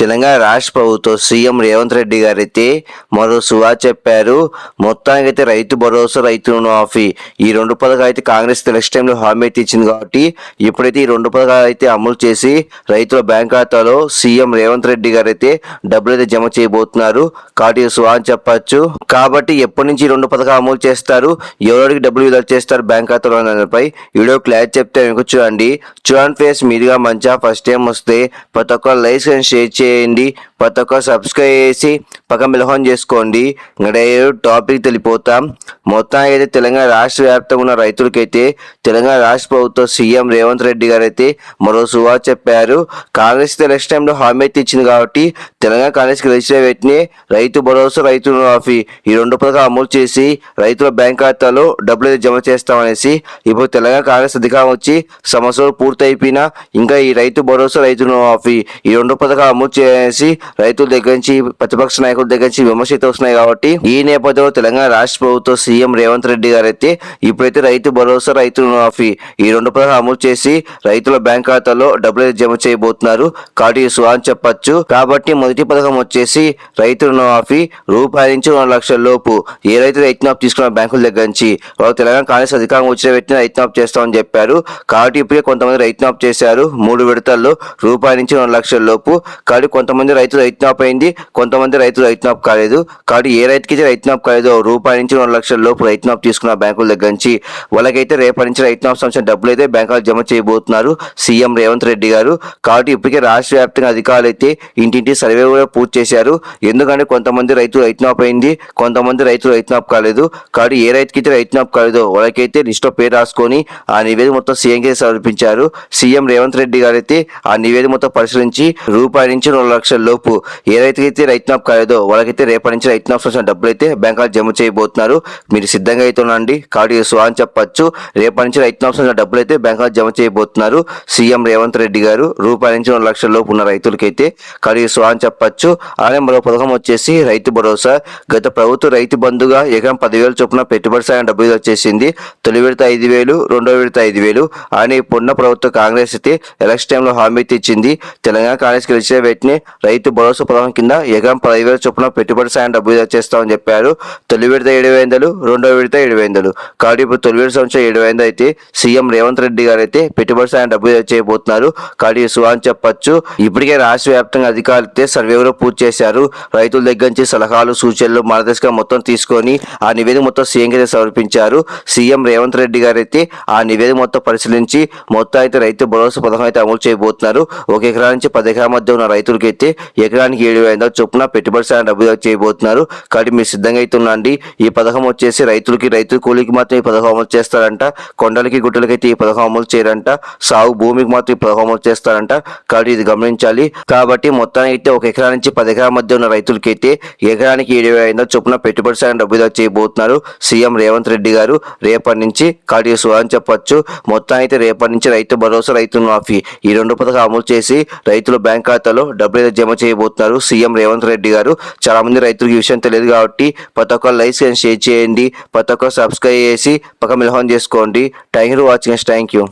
తెలంగాణ రాష్ట్ర ప్రభుత్వం సీఎం రేవంత్ రెడ్డి గారైతే మరో సువా చెప్పారు. మొత్తానికి అయితే రైతు భరోసా రైతు రుణమాఫీ. ఈ రెండు పథకాలు అయితే కాంగ్రెస్ నెక్స్ట్ టైంలో హామీ అయితే ఇచ్చింది కాబట్టి ఇప్పుడైతే ఈ రెండు పథకాలు అయితే అమలు చేసి రైతుల బ్యాంక్ ఖాతాలో సీఎం రేవంత్ రెడ్డి గారు అయితే డబ్బులు అయితే జమ చేయబోతున్నారు. కాబట్టి సువా అని చెప్పచ్చు. కాబట్టి ఎప్పటి నుంచి ఈ రెండు పథకాలు అమలు చేస్తారు? ఎవరికి డబ్బులు విడుదల చేస్తారు బ్యాంక్ ఖాతాలో దానిపై వీడియో క్లారిటీ చెప్తే మీకు చూడండి. చూడండి ఫేస్ మీరుగా మంచిగా ఫస్ట్ టైం వస్తే ప్రతి ఒక్క లైక్ అండ్ షేర్ చేయండి ప్రతి ఒక్క సబ్స్క్రైబ్ చేసి పక్కన మిలహోన్ చేసుకోండి. ఇక్కడ టాపిక్ తెలిపోతాం. మొత్తం అయితే తెలంగాణ రాష్ట్ర వ్యాప్తంగా ఉన్న రైతులకైతే తెలంగాణ రాష్ట్ర ప్రభుత్వం సీఎం రేవంత్ రెడ్డి గారు అయితే మరో సువా చెప్పారు. కాంగ్రెస్ ఎలక్షన్ టైంలో హామీ అయితే ఇచ్చింది కాబట్టి తెలంగాణ కాంగ్రెస్ గెలిచిన వెంటనే రైతు భరోసా రైతు రుణమాఫీ ఈ రెండు పథకాలు అమలు చేసి రైతుల బ్యాంక్ ఖాతాలో డబ్బులు అయితే జమ చేస్తామనేసి ఇప్పుడు తెలంగాణ కాంగ్రెస్ అధికారం వచ్చి సంవత్సరం పూర్తయిపోయినా ఇంకా ఈ రైతు భరోసా రైతు రుణమాఫీ ఈ రెండు పథకాలు అమలు చేసి రైతుల దగ్గర నుంచి ప్రతిపక్ష నాయకుల దగ్గర నుంచి విమర్శలు వస్తున్నాయి కాబట్టి ఈ నేపథ్యంలో తెలంగాణ రాష్ట్ర ప్రభుత్వం సీఎం రేవంత్ రెడ్డి గారు అయితే ఇప్పుడైతే రైతు భరోసా రైతు రుణమాఫీ ఈ రెండు పథకాలు అమలు చేసి రైతుల బ్యాంక్ ఖాతాలో డబ్బులు జమ చేయబోతున్నారు. కాబట్టి ఈ సువా అని చెప్పొచ్చు. కాబట్టి మొదటి పథకం వచ్చేసి రైతు రుణమాఫీ రూపాయి నుంచి రెండు లక్షల లోపు. ఏ రైతు రైతునాఫ్ తీసుకున్న బ్యాంకుల దగ్గర నుంచి. వాళ్ళు తెలంగాణ కాంగ్రెస్ అధికారం వచ్చిన వ్యక్తిని రైతునాఫ్ చేస్తామని చెప్పారు. కాబట్టి ఇప్పుడే కొంతమంది రైతునాఫ్ చేశారు. మూడు విడతల్లో రూపాయి నుంచి రెండు లక్షల లోపు. కాబట్టి కొంతమంది రైతు రైతు రైతునాప్ అయింది. కొంతమంది రైతులు రైతు రైతునాప్ కాలేదు. కాబట్టి ఏ రైతుకి అయితే రైతు కాలేదో రూపాయి నుంచి రెండు లక్షల లోపు రైతు తీసుకున్న బ్యాంకుల దగ్గర నుంచి వాళ్ళకైతే రేపటి నుంచి రైతు సంవత్సరం డబ్బులు అయితే బ్యాంకులు జమ చేయబోతున్నారు. సీఎం రేవంత్ రెడ్డి గారు. కాబట్టి ఇప్పటికే రాష్ట్ర వ్యాప్తంగా అధికారులు అయితే ఇంటింటి సర్వే కూడా పూర్తి చేశారు. ఎందుకంటే కొంతమంది రైతులు రైతు మాఫ్ అయింది. కొంతమంది రైతులు రైతు మాఫ్ కాలేదు. కాబట్టి ఏ రైతుకి అయితే రైతు కాలేదో వాళ్ళకైతే లిస్ట్లో పేరు రాసుకొని ఆ నివేదిక మొత్తం సీఎంకి సమర్పించారు. సీఎం రేవంత్ రెడ్డి గారు అయితే ఆ నివేదిక మొత్తం పరిశీలించి రూపాయి నుంచి రెండు లక్షల లోపు ఏ రైతుకైతే రైతు మాఫ్ కాలేదో వాళ్ళకైతే రేపటి నుంచి రైతు మాఫ్ వచ్చిన డబ్బులు అయితే బ్యాంకులు జమ చేయబోతున్నారు. మీరు సిద్ధంగా అయితే ఉండండి. కాబట్టి సో అని చెప్పొచ్చు. రేపటి నుంచి రైతు మాఫ్ సంబంధించిన డబ్బులు అయితే బ్యాంకులు జమ చేయబోతున్నారు. సీఎం రేవంత్ రెడ్డి గారు రూపాయి నుంచి రెండు లక్షల లోపు ఉన్న రైతులకైతే కాబట్టి సో అని చెప్పొచ్చు. అలానే మరో పథకం వచ్చేసి రైతు భరోసా. గత ప్రభుత్వ రైతు బంధుగా ఎకరం పదివేలు చొప్పున పెట్టుబడి సాయం డబ్బులు వచ్చేసింది. తొలి విడత ఐదు వేలు రెండో విడత ఐదు వేలు. అని ఇప్పుడున్న ప్రభుత్వ కాంగ్రెస్ అయితే ఎలక్షన్ టైంలో హామీ ఇచ్చింది. తెలంగాణ కాంగ్రెస్ గెలిచిన వెంటనే రైతు భరోసా పథకం కింద ఎకరం పదివేల చొప్పున పెట్టుబడి సాయం డబ్బు చేస్తామని చెప్పారు. తొలి విడత ఏడు వందలు రెండో విడత ఏడు వందలు కాబట్టి ఇప్పుడు తొలి విడత సంవత్సరం ఏడు వందలు అయితే సీఎం రేవంత్ రెడ్డి గారు అయితే పెట్టుబడి సాయం డబ్బు చేయబోతున్నారు. కాబట్టి సుహాన్ చెప్పచ్చు. ఇప్పటికే రాష్ట్ర వ్యాప్తంగా అధికారులు అయితే సర్వే కూడా పూర్తి చేశారు. రైతుల దగ్గర నుంచి సలహాలు సూచనలు మార్గదర్శకం మొత్తం తీసుకొని ఆ నివేదిక మొత్తం సీఎంకి సమర్పించారు. సీఎం రేవంత్ రెడ్డి గారు అయితే ఆ నివేదిక మొత్తం పరిశీలించి మొత్తం అయితే రైతు భరోసా పథకం అయితే అమలు చేయబోతున్నారు. ఒక ఎకరా నుంచి పది ఎకరాల మధ్య ఉన్న రైతులకి అయితే ఎకరానికి ఏడు వేల చొప్పున పెట్టుబడి సాయం డబ్బు చేయబోతున్నారు. కాబట్టి మీరు సిద్ధంగా అయితే ఈ పథకం వచ్చేసి రైతులకి రైతు కూలికి మాత్రం ఈ పథకం అమలు చేస్తారంట. కొండలకి గుట్టలకి అయితే ఈ పథకం అమలు చేయరంట. సాగు భూమికి మాత్రం ఈ పథకం అమలు చేస్తారంట. కాబట్టి ఇది గమనించాలి. కాబట్టి మొత్తానికి అయితే ఒక ఎకరా నుంచి పది ఎకరాల మధ్య ఉన్న రైతులకి అయితే ఎకరానికి ఏడు వేల చొప్పున పెట్టుబడి సాయం డబ్బు చేయబోతున్నారు. సీఎం రేవంత్ రెడ్డి గారు రేపటి నుంచి కాబట్టి సో అని చెప్పొచ్చు. మొత్తం అయితే రేపటి నుంచి రైతు భరోసా రైతు మాఫీ ఈ రెండు పథకం అమలు చేసి రైతుల బ్యాంక్ ఖాతాలో డబ్బులు జమ జమ చేయబోతున్నారు. సీఎం రేవంత్ రెడ్డి గారు చాలా మంది రైతులకు ఈ విషయం తెలియదు కాబట్టి ప్రతి ఒక్క లైక్స్ అండ్ షేర్ చేయండి ప్రతి ఒక్క సబ్స్క్రైబ్ చేసి పక్క మిలహం చేసుకోండి. Thank you watching thank you.